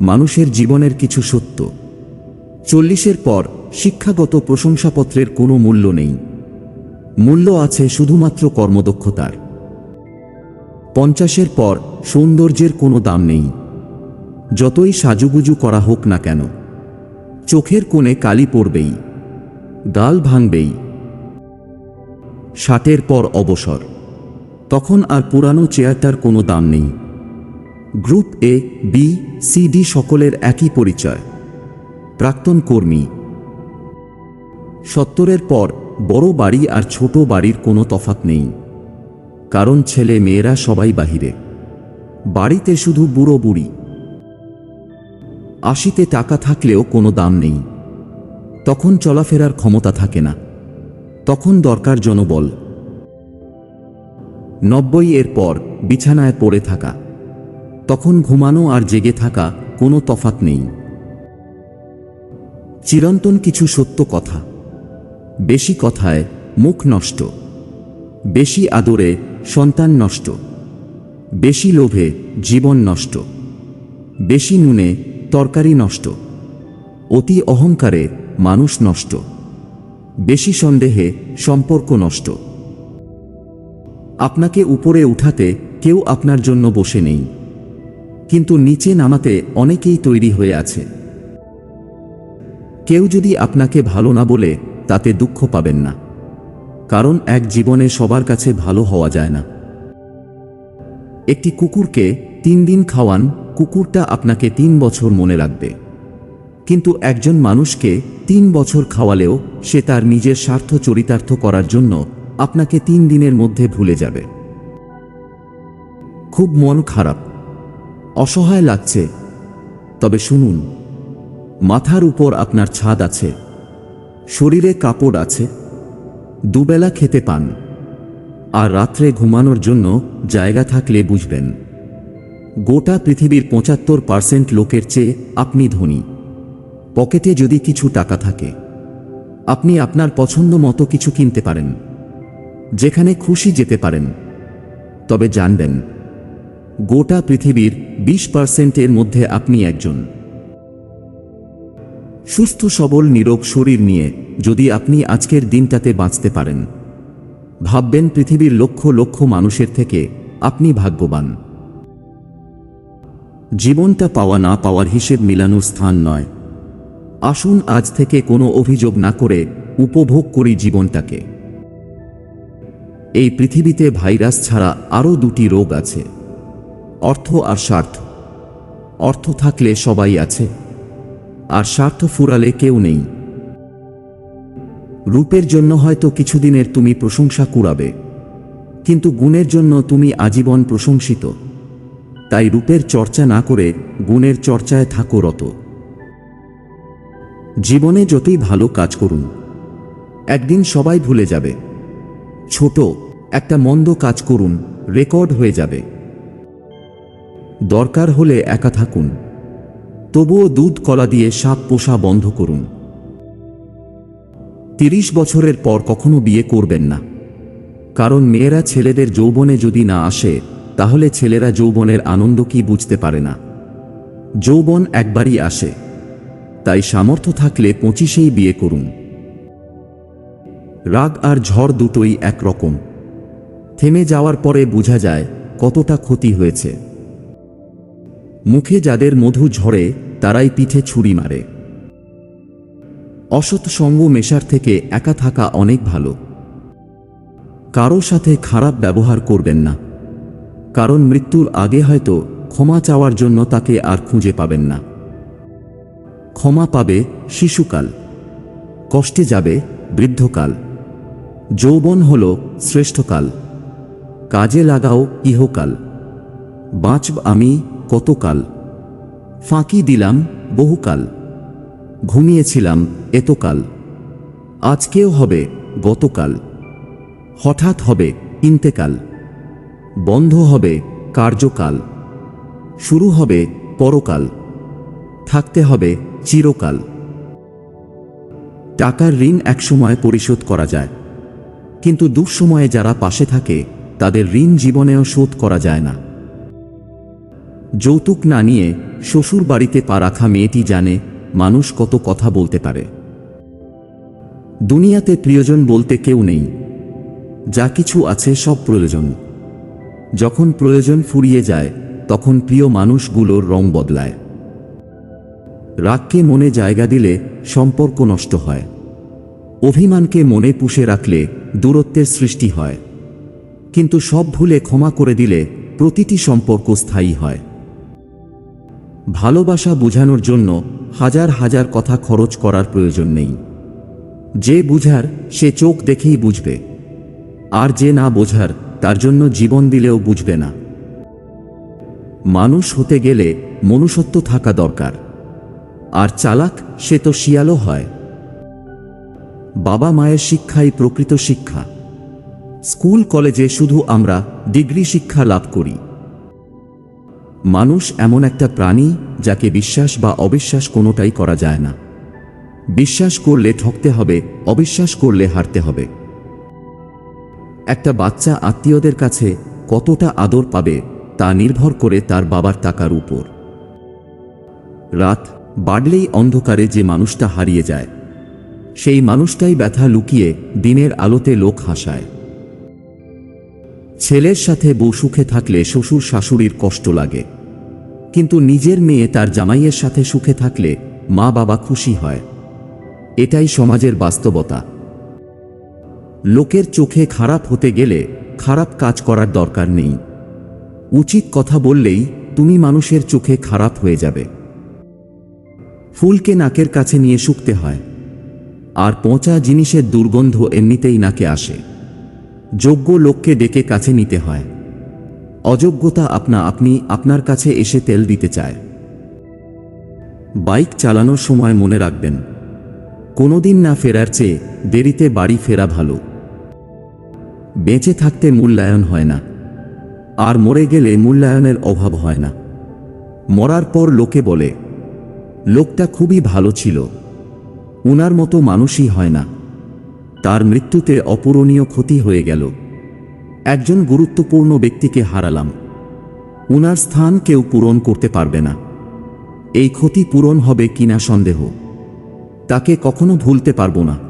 মানুষের জীবনের কিছু সত্য। চল্লিশের পর শিক্ষাগত প্রশংসাপত্রের কোনো মূল্য নেই। মূল্য আছে শুধুমাত্র কর্মদক্ষতার। পঞ্চাশের পর সৌন্দর্যের কোনো দাম নেই। যতই সাজুগুজু করা হোক না কেন, চোখের কোণে কালি পড়বেই, গাল ভাঙবেই। ষাটের পর অবসর, তখন আর পুরানো চেয়ারটার কোনো দাম নেই। Group A, B, C, D সকলের একই পরিচয়। প্রাক্তন কর্মী। সত্তরের পর বড় বাড়ি আর ছোট বাড়ির কোনো তফাত নেই। কারণ ছেলে মেয়েরা সবাই বাহিরে। বাড়িতে শুধু বুড়ো বুড়ি। আশিতে টাকা থাকলেও কোনো দাম নেই। তখন চলাফেরার ক্ষমতা থাকে না। তখন দরকার জনবল। নব্বই এর পর বিছানায় পড়ে থাকা। তখন ঘুমানো আর জেগে থাকা কোনো তফাত নেই। চিরন্তন কিছু সত্য কথা। বেশি কথায় মুখ নষ্ট। বেশি আদরে সন্তান নষ্ট। বেশি লোভে জীবন নষ্ট। বেশি নুনে তরকারি নষ্ট। অতি অহংকারে মানুষ নষ্ট। বেশি সন্দেহে সম্পর্ক নষ্ট। আপনাকে উপরে উঠাতে কেউ আপনার জন্য বসে নেই। কিন্তু নিচে নামাতে অনেকেই তৈরি হয়ে আছে। কেউ যদি আপনাকে ভালো না বলে, তাতে দুঃখ পাবেন না। কারণ এক জীবনে সবার কাছে ভালো হওয়া যায় না। একটি কুকুরকে তিন দিন খাওয়ান, কুকুরটা আপনাকে তিন বছর মনে রাখবে। কিন্তু একজন মানুষকে তিন বছর খাওয়ালেও সে তার নিজের স্বার্থ চরিতার্থ করার জন্য আপনাকে তিন দিনের মধ্যে ভুলে যাবে। খুব মন খারাপ। অসহায় লাগছে। তবে শুনুন, মাথার উপর আপনার ছাদ আছে, শরীরে কাপড় আছে, দুবেলা খেতে পান, আর রাত্রে ঘুমানোর জন্য জায়গা থাকলে বুঝবেন। গোটা পৃথিবীর পঁচাত্তর পার্সেন্ট লোকের চেয়ে আপনি ধনী। পকেটে যদি কিছু টাকা থাকে, আপনি আপনার পছন্দ মতো কিছু কিনতে পারেন, যেখানে খুশি যেতে পারেন। তবে জানবেন গোটা পৃথিবীর বিশ পার্সেন্টের মধ্যে আপনি একজন। সুস্থ, সবল, নিরোগ শরীর নিয়ে যদি আপনি আজকের দিনটাতে বাঁচতে পারেন, ভাববেন পৃথিবীর লক্ষ লক্ষ মানুষের থেকে আপনি ভাগ্যবান। জীবনটা পাওয়া না পাওয়ার হিসেব মিলানোর স্থান নয়। আসুন আজ থেকে কোনো অভিযোগ না করে উপভোগ করি জীবনটাকে। এই পৃথিবীতে ভাইরাস ছাড়া আরও দুটি রোগ আছে। অর্থ আর স্বার্থ। অর্থ থাকলে সবাই আছে, আর স্বার্থ ফুরালে কেউ নেই। রূপের জন্য হয়তো কিছুদিনের তুমি প্রশংসা কুড়াবে, কিন্তু গুণের জন্য তুমি আজীবন প্রশংসিত। তাই রূপের চর্চা না করে গুণের চর্চায় থাকো রত। জীবনে যতই ভালো কাজ করুন, একদিন সবাই ভুলে যাবে। ছোট, একটা মন্দ কাজ করুন, রেকর্ড হয়ে যাবে। দরকার হলে একা থাকুন। তবুও দুধ কলা দিয়ে সাপ পোষা বন্ধ করুন। তিরিশ বছরের পর কখনো বিয়ে করবেন না। কারণ মেয়েরা ছেলেদের যৌবনে যদি না আসে, তাহলে ছেলেরা যৌবনের আনন্দ কি বুঝতে পারে না। যৌবন একবারই আসে। তাই সামর্থ্য থাকলে পঁচিশেই বিয়ে করুন। রাগ আর ঝড় দুটোই একরকম। থেমে যাওয়ার পরে বোঝা যায় কতটা ক্ষতি হয়েছে। মুখে যাদের মধু ঝরে, তারাই পিঠে ছুরি মারে। অসৎ সঙ্গ মেশার থেকে একা থাকা অনেক ভালো। কারও সাথে খারাপ ব্যবহার করবেন না। কারণ মৃত্যুর আগে হয়তো ক্ষমা চাওয়ার জন্য তাকে আর খুঁজে পাবেন না। ক্ষমা পাবে শিশুকাল। কষ্টে যাবে বৃদ্ধকাল। যৌবন হল শ্রেষ্ঠকাল। কাজে লাগাও ইহকাল। বাঁচব আমি কতকাল? ফাঁকি দিলাম বহুকাল। ঘুমিয়েছিলাম এতকাল। আজকেও হবে গতকাল। হঠাৎ হবে ইন্তেকাল। বন্ধ হবে কার্যকাল। শুরু হবে পরকাল। থাকতে হবে চিরকাল। টাকার ঋণ একসময় পরিশোধ করা যায়। কিন্তু দুঃসময়ে যারা পাশে থাকে, তাদের ঋণ জীবনেও শোধ করা যায় না। যৌতুক না নিয়ে শ্বশুর বাড়িতে পা রাখা মেয়েটি জানে মানুষ কত কথা বলতে পারে। দুনিয়াতে প্রিয়জন বলতে কেউ নেই। যা কিছু আছে সব প্রয়োজন। যখন প্রয়োজন ফুরিয়ে যায়, তখন প্রিয় মানুষগুলোর রং বদলায়। রাগকে মনে জায়গা দিলে সম্পর্ক নষ্ট হয়। অভিমানকে মনে পুষে রাখলে দূরত্বের সৃষ্টি হয়। কিন্তু সব ভুলে ক্ষমা করে দিলে প্রতিটি সম্পর্ক স্থায়ী হয়। ভালোবাসা বোঝানোর জন্য হাজার হাজার কথা খরচ করার প্রয়োজন নেই। যে বুঝার, সে চোখ দেখেই বুঝবে। আর যে না বোঝার, তার জন্য জীবন দিলেও বুঝবে না। মানুষ হতে গেলে মনুষ্যত্ব থাকা দরকার। আর চালাক, সে তো শিয়ালও হয়। বাবা মায়ের শিক্ষাই প্রকৃত শিক্ষা। স্কুল, কলেজে শুধু আমরা ডিগ্রি শিক্ষা লাভ করি। মানুষ এমন একটা প্রাণী যাকে বিশ্বাস বা অবিশ্বাস কোনোটাই করা যায় না। বিশ্বাস করলে ঠকতে হবে, অবিশ্বাস করলে হারতে হবে। একটা বাচ্চা আত্মীয়দের কাছে কতটা আদর পাবে, তা নির্ভর করে তার বাবার টাকার উপর। রাত বাড়লেই অন্ধকারে যে মানুষটা হারিয়ে যায়, সেই মানুষটাই ব্যথা লুকিয়ে দিনের আলোতে লোক হাসায়। ছেলের সাথে বউ সুখে থাকলে শ্বশুর শাশুড়ির কষ্ট লাগে। কিন্তু নিজের মেয়ে তার জামাইয়ের সাথে সুখে থাকলে মা বাবা খুশি হয়। এটাই সমাজের বাস্তবতা। লোকের চোখে খারাপ হতে গেলে খারাপ কাজ করার দরকার নেই। উচিত কথা বললেই তুমি মানুষের চোখে খারাপ হয়ে যাবে। ফুলকে নাকের কাছে নিয়ে শুকতে হয়। আর পচা জিনিসের দুর্গন্ধ এমনিতেই নাকে আসে। যোগ্য লোককে ডেকে কাছে নিতে হয়। অযোগ্যতা আপনা আপনি আপনার কাছে এসে তেল দিতে চায়। বাইক চালানোর সময় মনে রাখবেন, কোনোদিন না ফেরার চেয়ে দেরিতে বাড়ি ফেরা ভালো। বেঁচে থাকতে মূল্যায়ন হয় না, আর মরে গেলে মূল্যায়নের অভাব হয় না। মরার পর লোকে বলে, লোকটা খুবই ভালো ছিল, উনার মতো মানুষই হয় না। তার মৃত্যুতে অপূরণীয় ক্ষতি হয়ে গেল। একজন গুরুত্বপূর্ণ ব্যক্তিকে হারালাম। উনার স্থান কেউ পূরণ করতে পারবে না। এই ক্ষতি পূরণ হবে কিনা সন্দেহ। তাকে কখনো ভুলতে পারব না।